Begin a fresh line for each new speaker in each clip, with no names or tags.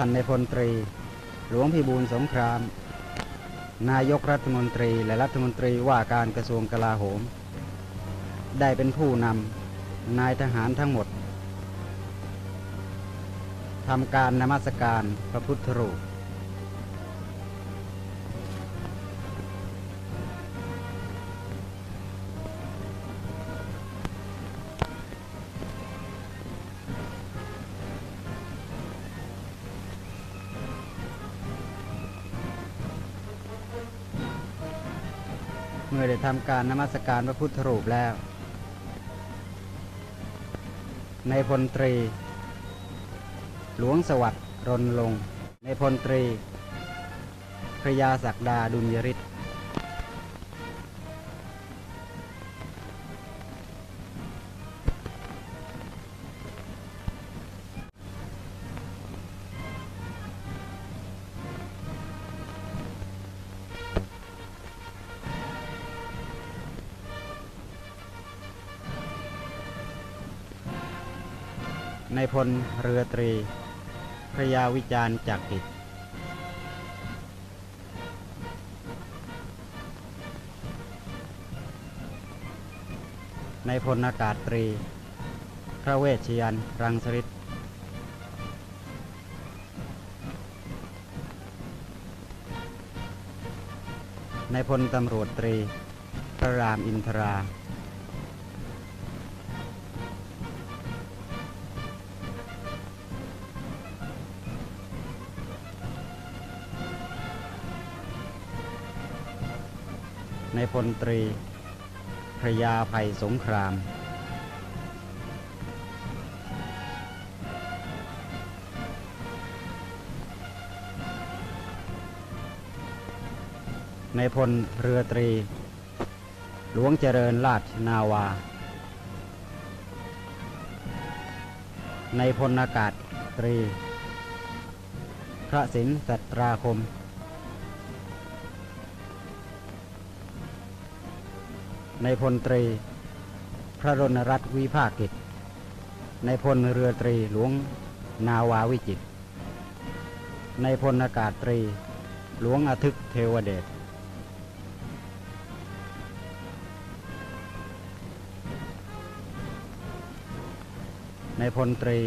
ท่านในพลตรี หลวงพิบูลสงคราม นายกรัฐมนตรีและรัฐมนตรีว่าการกระทรวงกลาโหม ได้เป็นผู้นำนายทหารทั้งหมดทำการนมัสการพระพุทธรูป เมื่อได้ทำการนมัสการพระพุทธรูปแล้ว ในพลตรี หลวงสวัสดิ์รนลงค์ในพลตรีพระยาศักดาดุลยริศ ในพลเรือตรี พระยาวิจารณ์จากกิจในพลอากาศตรี พระเวชชยันตรังสฤทธิ์ในพลตำรวจตรี พระรามอินทรา ในพลตรี พระยาภัยสงคราม ในพลเรือตรี หลวงเจริญราชนาวา ในพลอากาศตรี พระสินสัตราคม ในพลตรี พระรณรัตน์วิภาคกิจ ในพลเรือตรีหลวงนาวาวิจิต ในพลอากาศตรี หลวงอาทึกเทวเดชในพลตรี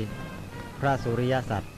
พระสุริยสัตว์